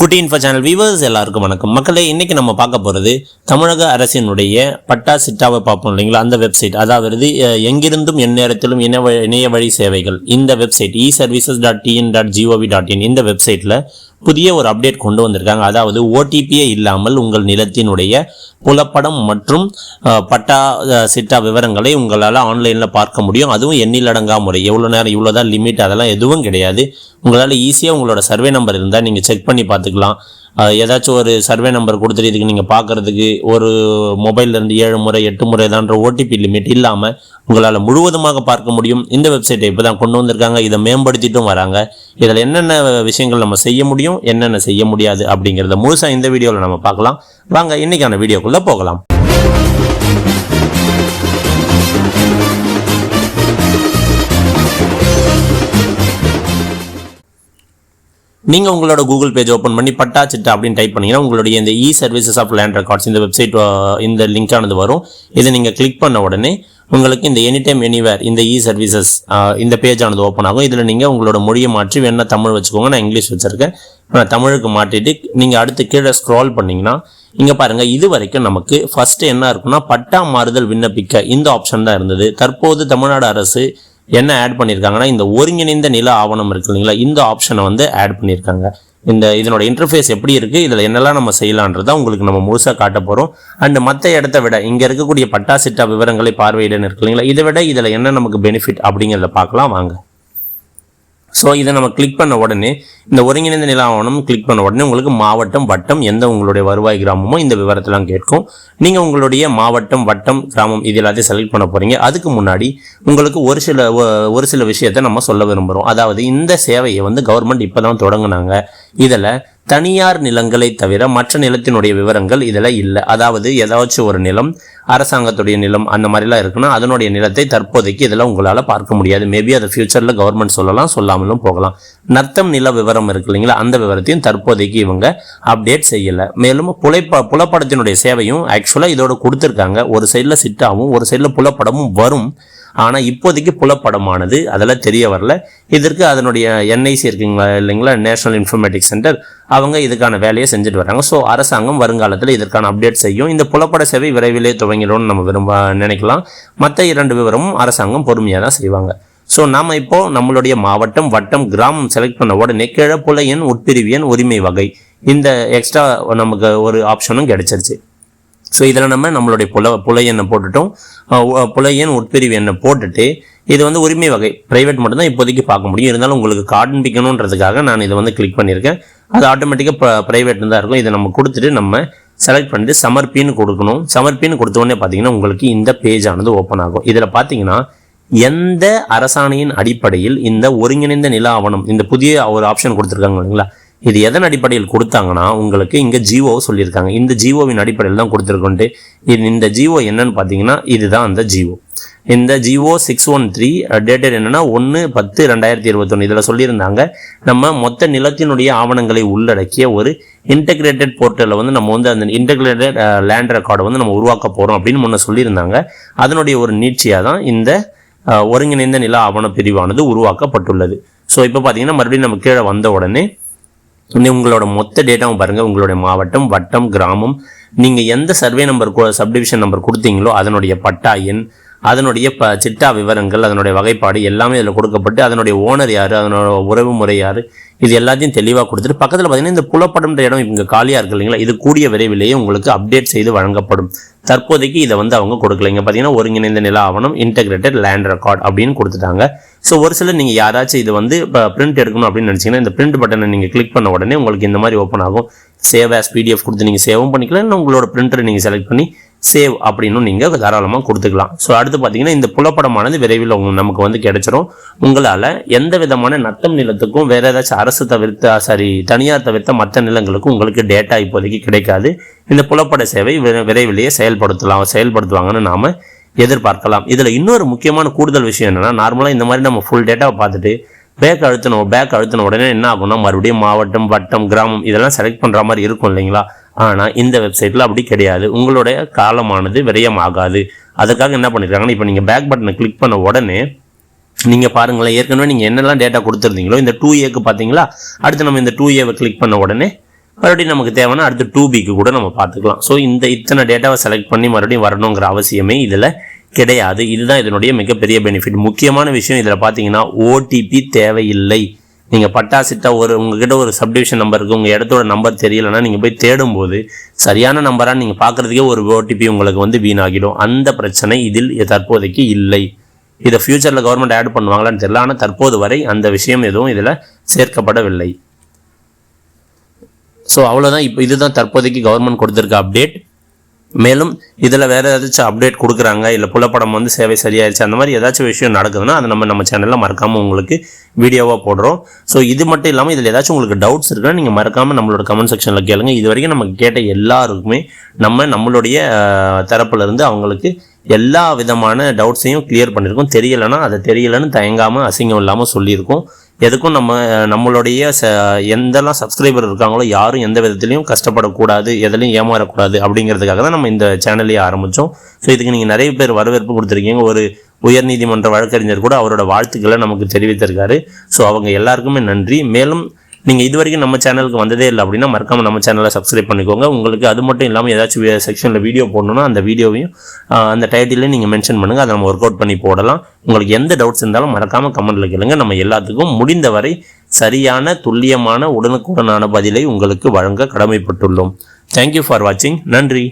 குட்டி info channel viewers எல்லாருக்கும் வணக்கம். மக்களே இன்றைக்கி நம்ம பார்க்க போகிறது தமிழக அரசினுடைய பட்டா சிட்டாவை பார்ப்போம் இல்லைங்களா? அந்த வெப்சைட் அதாவது எங்கிருந்தும் எந்நேரத்திலும் இணைய இணைய வழி சேவைகள். இந்த website e services dot TN dot GOV dot in இந்த வெப்சைட்டில் புதிய ஒரு அப்டேட் கொண்டு வந்திருக்காங்க. அதாவது ஓடிபியே இல்லாமல் உங்கள் நிலத்தினுடைய புலப்படம் மற்றும் பட்டா சிட்டா விவரங்களை உங்களால் ஆன்லைனில் பார்க்க முடியும். அதுவும் எண்ணிலடங்கா முறை எவ்வளோ நேரம் இவ்வளோ தான் லிமிட் அதெல்லாம் எதுவும் கிடையாது. உங்களால் ஈஸியாக உங்களோட சர்வே நம்பர் இருந்தால் நீங்கள் செக் பண்ணி பார்த்துக்கலாம். ஏதாச்சும் ஒரு சர்வே நம்பர் கொடுத்துட்டு இதுக்கு நீங்கள் பார்க்குறதுக்கு ஒரு மொபைல்லேருந்து ஏழு முறை எட்டு முறை தான்ற ஓடிபி லிமிட் இல்லாமல் உங்களால் முழுவதுமாக பார்க்க முடியும். இந்த வெப்சைட்டை இப்போ தான் கொண்டு வந்திருக்காங்க. இதை மேம்படுத்திட்டும் வராங்க. இதில் என்னென்ன விஷயங்கள் நம்ம செய்ய முடியும் என்னென்ன செய்ய முடியாது அப்படிங்கிறத முழுசாக இந்த வீடியோவில் நம்ம பார்க்கலாம். வாங்க இன்னைக்கான வீடியோக்குள்ளே போகலாம். நீங்கள் உங்களோட கூகுள் பேஜ் ஓப்பன் பண்ணி பட்டா சிட்டா அப்படின்னு டைப் பண்ணீங்கன்னா உங்களுடைய இந்த e services of land records இந்த வெப்சைட் இந்த லிங்கானது வரும். இதை நீங்கள் கிளிக் பண்ண உடனே உங்களுக்கு இந்த எனி டைம் எனிவேர் இந்த இ சர்வீசஸ் இந்த பேஜ் ஆனது ஓப்பன் ஆகும். இதில் நீங்கள் உங்களோட மொழியை மாற்றி வேணா தமிழ் வச்சுக்கோங்க. நான் இங்கிலீஷ் வச்சுருக்கேன். நான் தமிழுக்கு மாற்றிட்டு நீங்கள் அடுத்து கீழே ஸ்க்ரால் பண்ணிங்கன்னா இங்கே பாருங்கள் இது வரைக்கும் நமக்கு ஃபஸ்ட்டு என்ன இருக்குன்னா பட்டா மாறுதல் விண்ணப்பிக்க இந்த ஆப்ஷன் தான் இருந்தது. தற்போது தமிழ்நாடு அரசு என்ன ஆட் பண்ணியிருக்காங்கன்னா இந்த ஒருங்கிணைந்த நில ஆவணம் இருக்கு இல்லைங்களா? இந்த ஆப்ஷனை வந்து ஆட் பண்ணியிருக்காங்க இந்த இதனோட இன்டர்ஃபேஸ் எப்படி இருக்குது இதில் என்னெல்லாம் நம்ம செய்யலான்றதை உங்களுக்கு நம்ம முழுசாக காட்ட போகிறோம் அண்ட் மற்ற இடத்த விட இங்கே இருக்கக்கூடிய பட்டா சிட்டா விவரங்களை பார்வையிடன்னு இருக்கு இல்லைங்களா? இதை விட இதில் என்ன நமக்கு பெனிஃபிட் அப்படிங்கிறத பார்க்கலாம். வாங்க. ஸோ இதை நம்ம கிளிக் பண்ண உடனே இந்த ஒருங்கிணைந்த நில ஆவணம் கிளிக் பண்ண உடனே உங்களுக்கு மாவட்டம் வட்டம் எந்த உங்களுடைய வருவாய் கிராமமோ இந்த விவரத்தெல்லாம் கேட்கும். நீங்கள் உங்களுடைய மாவட்டம் வட்டம் கிராமம் இது எல்லாத்தையும் செலக்ட் பண்ண போகிறீங்க அதுக்கு முன்னாடி உங்களுக்கு ஒரு சில ஒரு சில விஷயத்தை நம்ம சொல்ல விரும்புகிறோம் அதாவது இந்த சேவையை வந்து கவர்மெண்ட் இப்போ தான் தொடங்கினாங்க. இதில் தனியார் நிலங்களை தவிர மற்ற நிலத்தினுடைய விவரங்கள் இதில் இல்லை. அதாவது ஏதாச்சும் ஒரு நிலம் அரசாங்கத்துடைய நிலம் அந்த மாதிரிலாம் இருக்குன்னா அதனுடைய நிலத்தை தற்போதைக்கு இதில் உங்களால் பார்க்க முடியாது. மேபி அது ஃபியூச்சரில் கவர்மெண்ட் சொல்லலாம் சொல்லாமலும் போகலாம். நர்த்தம் நில விவரம் இருக்கு இல்லைங்களா? அந்த விவரத்தையும் தற்போதைக்கு இவங்க அப்டேட் செய்யலை. மேலும் புலைப்ப புலப்படத்தினுடைய சேவையும் ஆக்சுவலாக இதோட கொடுத்துருக்காங்க. ஒரு சைடில் சிட்டாவும் ஒரு சைடில் புலப்படமும் வரும். ஆனால் இப்போதைக்கு புலப்படமானது அதெல்லாம் தெரிய வரல. இதற்கு அதனுடைய என்ஐசி இருக்குங்களா இல்லைங்களா? நேஷனல் இன்ஃபர்மேட்டிக்ஸ் சென்டர் அவங்க இதுக்கான வேலையை செஞ்சுட்டு வராங்க. ஸோ அரசாங்கம் வருங்காலத்தில் இதற்கான அப்டேட் செய்யும். இந்த புலப்பட சேவை விரைவிலே துவங்கிடும்னு நம்ம விரும்ப நினைக்கலாம். மற்ற இரண்டு விவரமும் அரசாங்கம் பொறுமையாக தான் செய்வாங்க. ஸோ நாம் இப்போ நம்மளுடைய மாவட்டம் வட்டம் கிராமம் செலக்ட் பண்ண உடனே கிழப்புல எண் உட்பிரிவு எண் உரிமை வகை. இந்த எக்ஸ்ட்ரா நமக்கு ஒரு ஆப்ஷனும் கிடைச்சிருச்சு. ஸோ இதில் நம்ம நம்மளுடைய புல புலை எண்ணை போட்டுட்டோம். புலை எண் உட்பிரிவு எண்ணை போட்டுட்டு இது வந்து உரிமை வகை ப்ரைவேட் மட்டும்தான் இப்போதைக்கு பார்க்க முடியும். இருந்தாலும் உங்களுக்கு காண்பிக்கணுன்றதுக்காக நான் இதை வந்து கிளிக் பண்ணியிருக்கேன். அது ஆட்டோமேட்டிக்காக ப்ரைவேட்னு தான் இருக்கும். இதை நம்ம கொடுத்துட்டு நம்ம செலக்ட் பண்ணிட்டு சமர்ப்பின்னு கொடுக்கணும். சமர்ப்பின்னு கொடுத்தோடனே பார்த்தீங்கன்னா உங்களுக்கு இந்த பேஜ் ஆனது ஓப்பன் ஆகும். இதில் பார்த்தீங்கன்னா எந்த அரசாணையின் அடிப்படையில் இந்த ஒருங்கிணைந்த நில ஆவணம் இந்த புதிய ஒரு ஆப்ஷன் கொடுத்துருக்காங்க இல்லைங்களா? இது எதன் அடிப்படையில் கொடுத்தாங்கன்னா உங்களுக்கு இங்கே ஜீவோவை சொல்லியிருக்காங்க. இந்த ஜீவோவின் அடிப்படையில் தான் கொடுத்துருக்கோன்ட்டு. இது இந்த ஜீவோ என்னன்னு பார்த்தீங்கன்னா இதுதான் அந்த ஜீவோ. இந்த GO six one three dated என்னன்னா ஒன்று பத்து ரெண்டாயிரத்தி இருபத்தொன்று இதில் சொல்லியிருந்தாங்க. நம்ம மொத்த நிலத்தினுடைய ஆவணங்களை உள்ளடக்கிய ஒரு இன்டகிரேட்டட் போர்ட்டலில் வந்து நம்ம வந்து அந்த இன்டகிரேட்டட் லேண்ட் ரெக்கார்டை வந்து நம்ம உருவாக்க போகிறோம் அப்படின்னு முன்ன சொல்லியிருந்தாங்க. அதனுடைய ஒரு நீட்சியாக தான் இந்த ஒருங்கிணைந்த நில ஆவண பிரிவானது உருவாக்கப்பட்டுள்ளது. ஸோ இப்போ பார்த்தீங்கன்னா மறுபடியும் நம்ம கீழே வந்த உடனே உங்களோட மொத்த டேட்டாவும் பாருங்கள் உங்களுடைய மாவட்டம் வட்டம் கிராமம். நீங்கள் எந்த சர்வே நம்பர் சப்டிவிஷன் நம்பர் கொடுத்தீங்களோ அதனுடைய பட்டா எண் அதனுடைய ப சிட்டா விவரங்கள் அதனுடைய வகைப்பாடு எல்லாமே இதில் கொடுக்கப்பட்டு அதனுடைய ஓனர் யார் அதனோட உறவு முறை யார் இது எல்லாத்தையும் தெளிவாக கொடுத்துட்டு பக்கத்தில் பார்த்தீங்கன்னா இந்த புலப்படுன்ற இடம் இங்கே காலியாக இருக்கு இல்லைங்களா? இது கூடிய விரைவிலேயே உங்களுக்கு அப்டேட் செய்து வழங்கப்படும். தற்போதைக்கு இதை வந்து அவங்க கொடுக்கல. இங்கே பார்த்தீங்கன்னா ஒருங்கிணைந்த நில ஆவணம் இன்டெகிரேட்டட் லேண்ட் ரெக்கார்ட் அப்படின்னு கொடுத்துட்டாங்க. ஸோ ஒரு சிலர் நீங்கள் யாராச்சும் இது வந்து இப்போ பிரிண்ட் எடுக்கணும் அப்படின்னு நினச்சிங்கன்னா இந்த பிரிண்ட் பட்டனை நீங்கள் கிளிக் பண்ண உடனே உங்களுக்கு இந்த மாதிரி ஓப்பன் ஆகும். சேவ் ஆஸ் பிடிஎஃப் கொடுத்து நீங்கள் சேவும் பண்ணிக்கலாம். இல்லை உங்களோட பிரிண்டரை நீங்கள் செலக்ட் பண்ணி சேவ் அப்படின்னு நீங்கள் தாராளமாக கொடுத்துக்கலாம். ஸோ அடுத்து பார்த்தீங்கன்னா இந்த புலப்படமானது விரைவில் நமக்கு வந்து கிடைச்சிரும். உங்களால் எந்த விதமான நத்தம் நிலத்துக்கும் வேற ஏதாச்சும் அரசு தவிர்த்த சாரி தனியார் தவிர்த்த மற்ற நிலங்களுக்கும் உங்களுக்கு டேட்டா இப்போதைக்கு கிடைக்காது. இந்த புலப்பட சேவை விரை- விரைவிலேயே செயல்படுத்தலாம் செயல்படுத்துவாங்கன்னு நாம் எதிர்பார்க்கலாம். இதில் இன்னொரு முக்கியமான கூடுதல் விஷயம் என்னென்னா நார்மலாக இந்த மாதிரி நம்ம ஃபுல் டேட்டாவை பார்த்துட்டு பேக் அழுத்தணும் பேக் அழுத்தின உடனே என்ன ஆகும்னா மறுபடியும் மாவட்டம் வட்டம் கிராமம் இதெல்லாம் செலக்ட் பண்ணுற மாதிரி இருக்கும் இல்லைங்களா? ஆனால் இந்த வெப்சைட்டில் அப்படி கிடையாது. உங்களுடைய காலமானது விரயமாகாது. அதுக்காக என்ன பண்ணியிருக்காங்கன்னா இப்போ நீங்கள் பேக் பட்டனை கிளிக் பண்ண உடனே நீங்கள் பாருங்களேன் ஏற்கனவே நீங்கள் என்னெல்லாம் டேட்டா கொடுத்துருந்தீங்களோ இந்த டூ ஏக்கு பார்த்தீங்களா அடுத்து நம்ம இந்த டூ ஏவை கிளிக் பண்ண உடனே மறுபடியும் நமக்கு தேவைன்னா அடுத்து டூ பிக்கு கூட நம்ம பார்த்துக்கலாம் ஸோ இந்த இத்தனை டேட்டாவை செலக்ட் பண்ணி மறுபடியும் வரணுங்கிற அவசியமே இதில் கிடையாது. இதுதான் இதனுடைய மிகப்பெரிய பெனிஃபிட் முக்கியமான விஷயம் இதில் பார்த்தீங்கன்னா ஓடிபி தேவையில்லை. நீங்கள் பட்டா சிட்டா ஒரு உங்ககிட்ட ஒரு சப்டிவிஷன் நம்பர் இருக்குது உங்கள் இடத்தோட நம்பர் தெரியலைன்னா நீங்கள் போய் தேடும்போது சரியான நம்பராக நீங்கள் பார்க்குறதுக்கே ஒரு ஓடிபி உங்களுக்கு வந்து வீணாகிடும். அந்த பிரச்சனை இதில் தற்போதைக்கு இல்லை. இதை ஃப்யூச்சரில் கவர்மெண்ட் ஆட் பண்ணுவாங்களான்னு தெரியல. ஆனால் தற்போது வரை அந்த விஷயம் எதுவும் இதில் சேர்க்கப்படவில்லை. ஸோ அவ்வளோதான் இப்போ இதுதான் தற்போதைக்கு கவர்மெண்ட் கொடுத்துருக்க அப்டேட் மேலும் இதில் வேறு ஏதாச்சும் அப்டேட் கொடுக்குறாங்க இல்லை புலப்படம் வந்து சேவை சரியாயிருச்சு அந்த மாதிரி ஏதாச்சும் விஷயம் நடக்குதுன்னா அதை நம்ம நம்ம சேனலில் மறக்காமல் உங்களுக்கு வீடியோவாக போடுறோம். ஸோ இது மட்டும் இல்லாமல் இதில் ஏதாச்சும் உங்களுக்கு டவுட்ஸ் இருக்குன்னா நீங்கள் மறக்காமல் நம்மளோட கமெண்ட் செக்ஷனில் கேளுங்க. இது வரைக்கும் நம்ம கேட்ட எல்லாருக்குமே நம்ம நம்மளுடைய அஹ், அவங்களுக்கு எல்லா விதமான டவுட்ஸையும் கிளியர் பண்ணியிருக்கோம் தெரியலைன்னா அதை தெரியலைன்னு தயங்காமல் அசிங்கம் இல்லாமல் சொல்லியிருக்கோம். எதுக்கும் நம்ம நம்மளுடைய ச எந்தெல்லாம் சப்ஸ்கிரைபர் இருக்காங்களோ யாரும் எந்த விதத்துலையும் கஷ்டப்படக்கூடாது எதுலையும் ஏமாறக்கூடாது அப்படிங்கிறதுக்காக தான் நம்ம இந்த சேனலையே ஆரம்பித்தோம் ஸோ இதுக்கு நீங்கள் நிறைய பேர் வரவேற்பு கொடுத்துருக்கீங்க. ஒரு உயர்நீதிமன்ற வழக்கறிஞர் கூட அவரோட வாழ்த்துக்களை நமக்கு தெரிவித்திருக்காரு. ஸோ அவங்க எல்லாருக்குமே நன்றி. மேலும் நீங்கள் இது வரைக்கும் நம்ம சேனலுக்கு வந்ததே இல்லை அப்படின்னா மறக்காமல் நம்ம சேனலை சப்ஸ்கிரைப் பண்ணிக்கோங்க. உங்களுக்கு அது மட்டும் இல்லாமல் ஏதாச்சும் செக்ஷனில் வீடியோ போடணும்னா அந்த வீடியோவையும் அந்த டைட்டிலையும் நீங்கள் மென்ஷன் பண்ணுங்கள் அதை நம்ம ஒர்க் அவுட் பண்ணி போடலாம். உங்களுக்கு எந்த டவுட்ஸ் இருந்தாலும் மறக்காமல் கமெண்ட்டில் கேளுங்க. நம்ம எல்லாத்துக்கும் முடிந்தவரை சரியான துல்லியமான உடனுக்குடனான பதிலை உங்களுக்கு வழங்க கடமைப்பட்டுள்ளோம். தேங்க்யூ ஃபார் வாட்சிங் நன்றி.